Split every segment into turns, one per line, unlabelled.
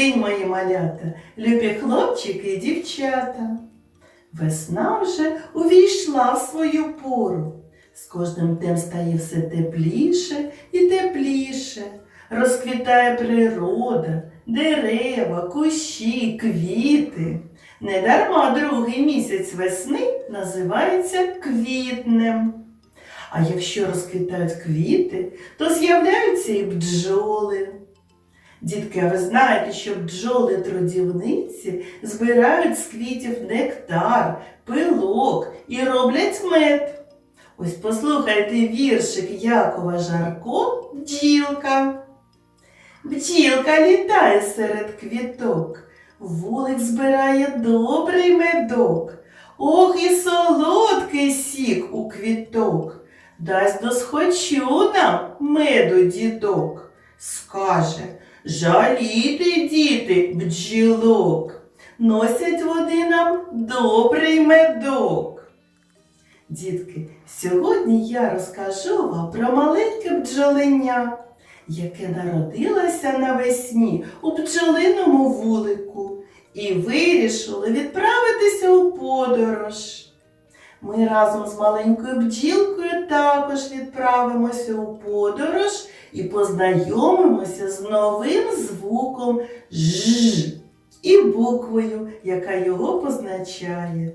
День, мої малята, любі хлопчики і дівчата. Весна вже увійшла в свою пору. З кожним днем стає все тепліше і тепліше. Розквітає природа, дерева, кущі, квіти. Недарма другий місяць весни називається квітнем. А якщо розквітають квіти, то з'являються і бджоли. Дітки, а ви знаєте, що бджоли трудівниці збирають з квітів нектар, пилок і роблять мед. Ось послухайте віршик Якова Жарко Бджілка. Бджілка літає серед квіток, вулик збирає добрий медок. Ох, і солодкий сік у квіток. Дасть досхочу нам меду дідок. Скаже, жаліти, діти, бджілок, носять вони нам добрий медок. Дітки, сьогодні я розкажу вам про маленьке бджоленя, яке народилося навесні у бджолиному вулику і вирішило відправитися у подорож. Ми разом з маленькою бджілкою також відправимося у подорож і познайомимося з новим звуком Ж і буквою, яка його позначає.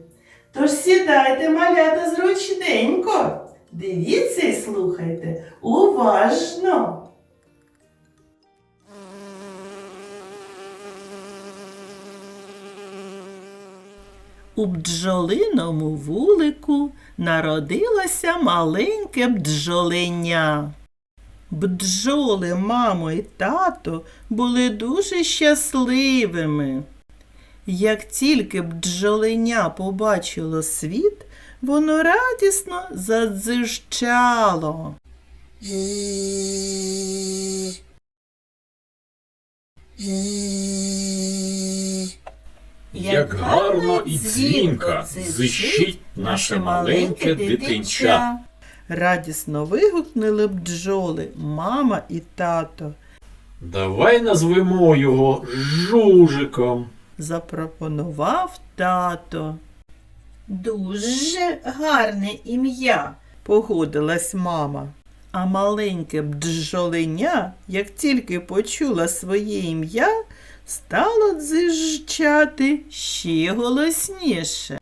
Тож сідайте, малята, зручненько, дивіться і слухайте уважно. У бджолиному вулику народилося маленьке бджоленя. Бджоли, мамо і тато були дуже щасливими. Як тільки бджоленя побачило світ, воно радісно задзижчало.
Як гарно і дзвінко зищить наше маленьке дитинча.
Радісно вигукнули бджоли, мама і тато.
Давай назвемо його Жужиком.
запропонував тато. Дуже гарне ім'я, погодилась мама. А маленьке бджоленя, як тільки почула своє ім'я, стало дзижчати ще голосніше.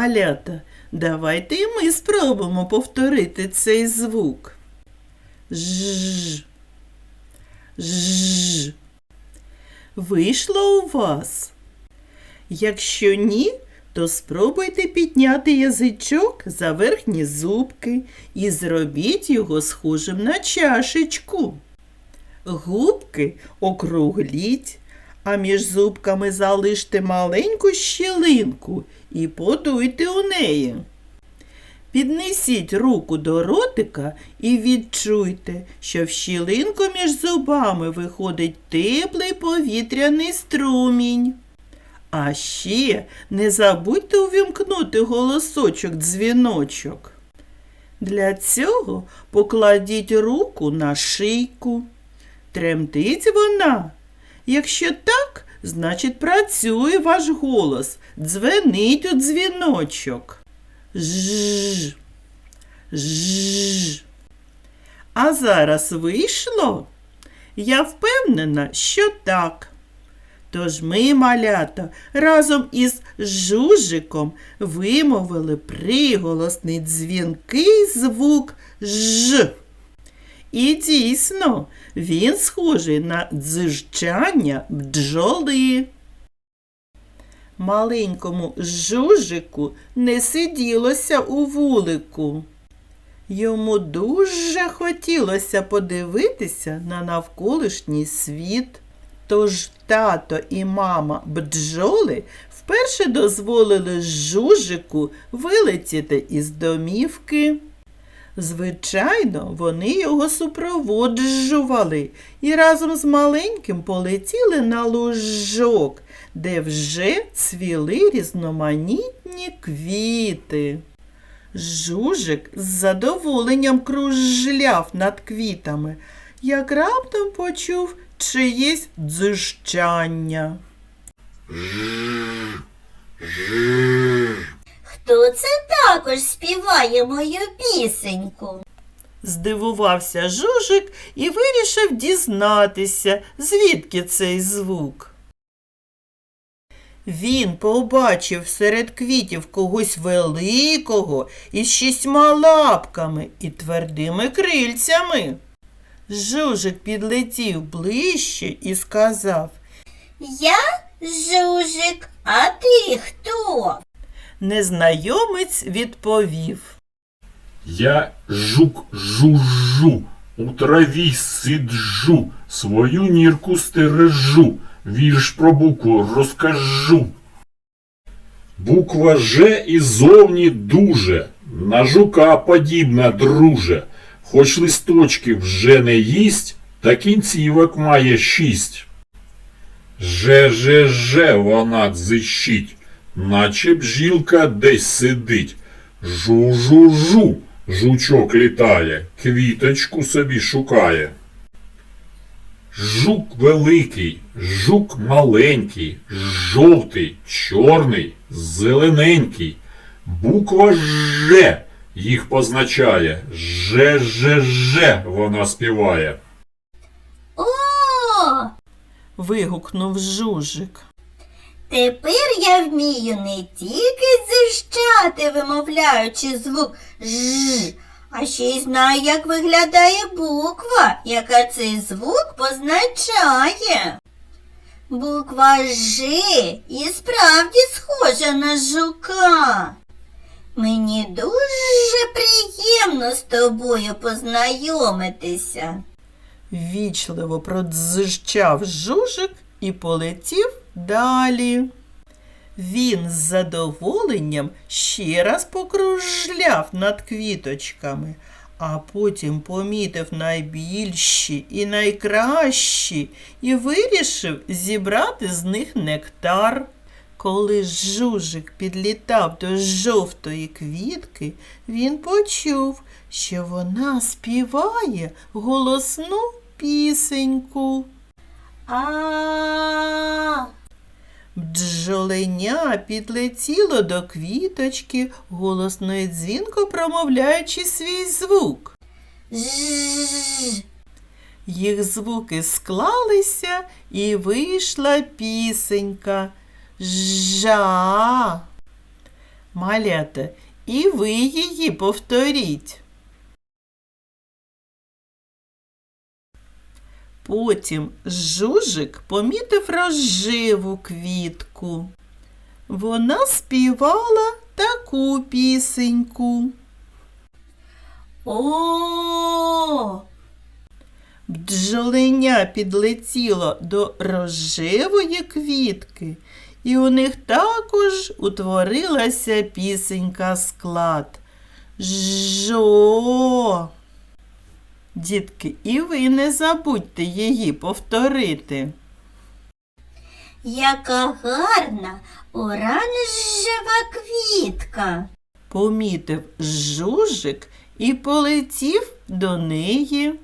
Малята, давайте і ми спробуємо повторити цей звук. Ж. Ж. Вийшло у вас? Якщо ні, то спробуйте підняти язичок за верхні зубки і зробіть його схожим на чашечку. Губки округліть, а між зубками залиште маленьку щілинку і подуйте у неї. Піднесіть руку до ротика і відчуйте, що в щілинку між зубами виходить теплий повітряний струмінь. А ще не забудьте увімкнути голосочок дзвіночок. Для цього покладіть руку на шийку. Тремтить вона. Якщо так, значить працює ваш голос. Дзвенить у дзвіночок. Ж. Ж. А зараз вийшло? Я впевнена, що так. Тож ми, малята, разом із жужиком вимовили приголосний дзвінкий звук Ж. І дійсно, він схожий на дзижчання бджоли. Маленькому жужику не сиділося у вулику. Йому дуже хотілося подивитися на навколишній світ. Тож тато і мама бджоли вперше дозволили жужику вилетіти із домівки. Звичайно, вони його супроводжували і разом з маленьким полетіли на лужок, де вже цвіли різноманітні квіти. Жужик з задоволенням кружляв над квітами, як раптом почув чиєсь дзижчання.
Жж.
Хто це також співає мою пісеньку?
Здивувався Жужик і вирішив дізнатися, звідки цей звук. Він побачив серед квітів когось великого із шістьма лапками і твердими крильцями. Жужик підлетів ближче і сказав
Я Жужик, а ти хто?
Незнайомець відповів.
Я жук жужжу, у траві сиджу, свою нірку стережу, вірш про букву розкажу. Буква Ж і зовні дуже, на жука подібна друже, хоч листочки вже не їсть, та кінцівок має шість. Же-же-же вона дзищить, наче бжілка десь сидить. Жу-жу-жу, жучок літає, квіточку собі шукає. Жук великий, жук маленький, жовтий, чорний, зелененький. Буква Ж їх позначає. Же-же-же вона співає.
О,
вигукнув Жужик.
Тепер я вмію не тільки зищати, вимовляючи звук Ж, а ще й знаю, як виглядає буква, яка цей звук позначає. Буква Ж і справді схожа на жука. Мені дуже приємно з тобою познайомитися.
Вічливо продзищав жужик і полетів далі. Він з задоволенням ще раз покружляв над квіточками, а потім помітив найбільші і найкращі і вирішив зібрати з них нектар. Коли жужик підлітав до жовтої квітки, він почув, що вона співає голосну пісеньку.
А,
Бджоленя підлетіло до квіточки, голосно і дзвінко промовляючи свій звук. Їх звуки склалися і вийшла пісенька. Жа. Малята, і ви її повторіть. Потім жужик помітив розживу квітку. Вона співала таку пісеньку.
О,
Бджоленя підлетіло до рожевої квітки, і у них також утворилася пісенька склад. Жо. Дітки, і ви не забудьте її повторити.
Яка гарна оранжева квітка.
Помітив жужик і полетів до неї.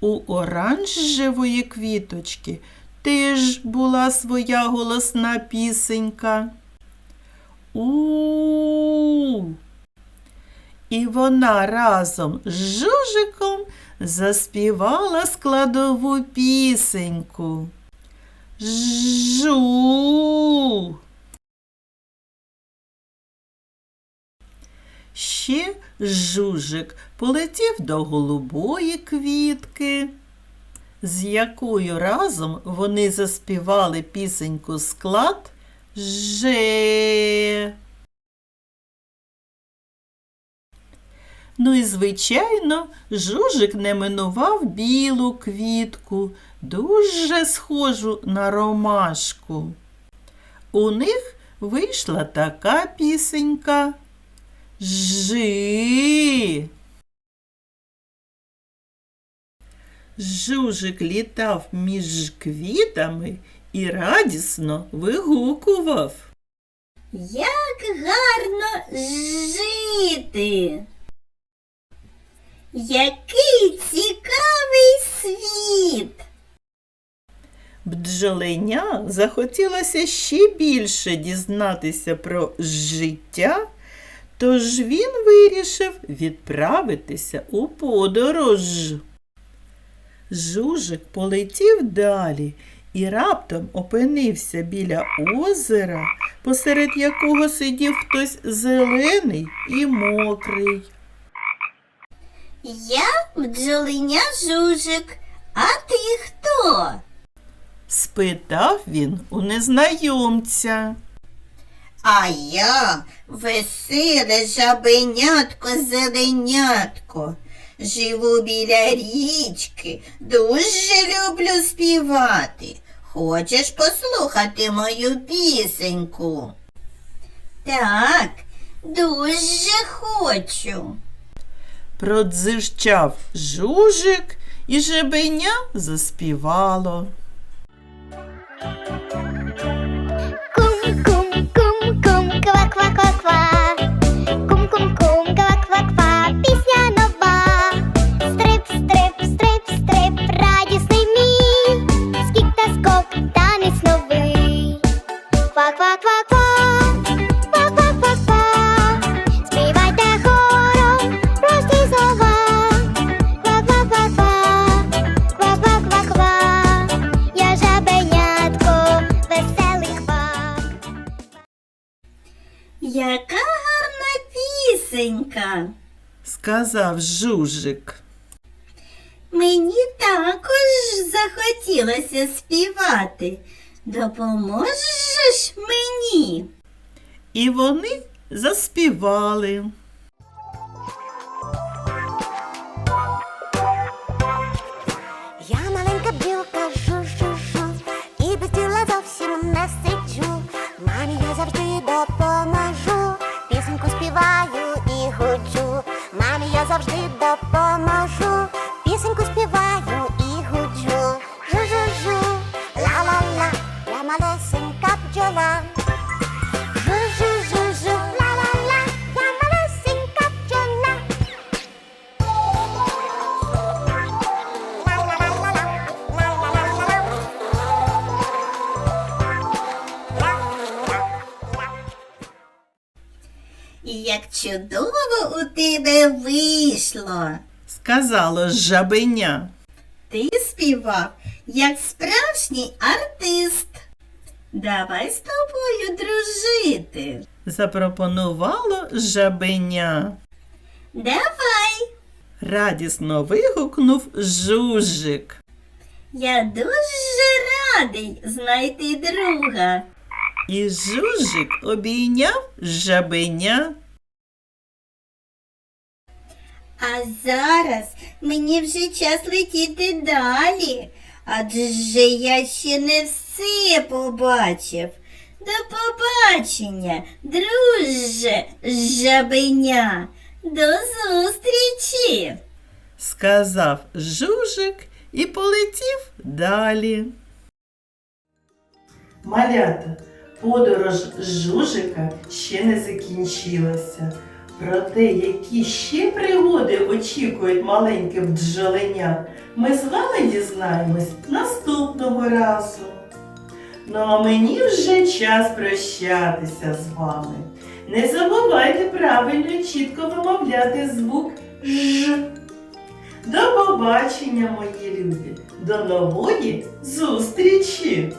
У оранжевої квіточки теж була своя голосна пісенька. У. І вона разом з жужиком заспівала складову пісеньку. Жу. Ще жужик полетів до голубої квітки, з якою разом вони заспівали пісеньку склад Же. Ну і, звичайно, жужик не минував білу квітку, дуже схожу на ромашку. У них вийшла така пісенька. Жи. Жужик літав між квітами і радісно вигукував.
Як гарно жити. Який цікавий світ.
Бджоленя захотілося ще більше дізнатися про життя, тож він вирішив відправитися у подорож. Жужик полетів далі і раптом опинився біля озера, посеред якого сидів хтось зелений і мокрий.
Я бджолиня жужик. А ти хто?
Спитав він у незнайомця.
А я веселе жабенятко зеленятко. Живу біля річки, дуже люблю співати. Хочеш послухати мою пісеньку? Так, дуже хочу.
Продзижчав жужик, і жебеня заспівало.
Кум кум кум кум ква ква ква ква Кум кум кум ква ква ква Пісня нова. Стрип стрип стрип стрип Радісний мій. Скік та скок танець новий
Сказав жужик.
Мені також захотілося співати. Допоможеш мені?
І вони заспівали.
Завжди допоможу, пісеньку співаю і гуджу. Жу-жу-жу, ла-ла-ла, я малесенька бджола. Жу-жу-жу-жу, ла-ла-ла, я малесенька бджола.
І як чудово у тебе вийшло.
Сказало жабеня.
Ти співав, як справжній артист. Давай з тобою дружити.
Запропонувало жабеня.
Давай.
Радісно вигукнув жужик.
Я дуже радий знайти друга.
І жужик обійняв жабеня.
А зараз мені вже час летіти далі, адже я ще не все побачив. До побачення, друже жабеня. До зустрічі.
Сказав жужик і полетів далі. Малята, подорож жужика ще не закінчилася. Про те, які ще пригоди очікують маленьке бджоленя, ми з вами дізнаємось наступного разу. Ну а мені вже час прощатися з вами. Не забувайте правильно і чітко вимовляти звук Ж. До побачення, мої любі! До нової зустрічі!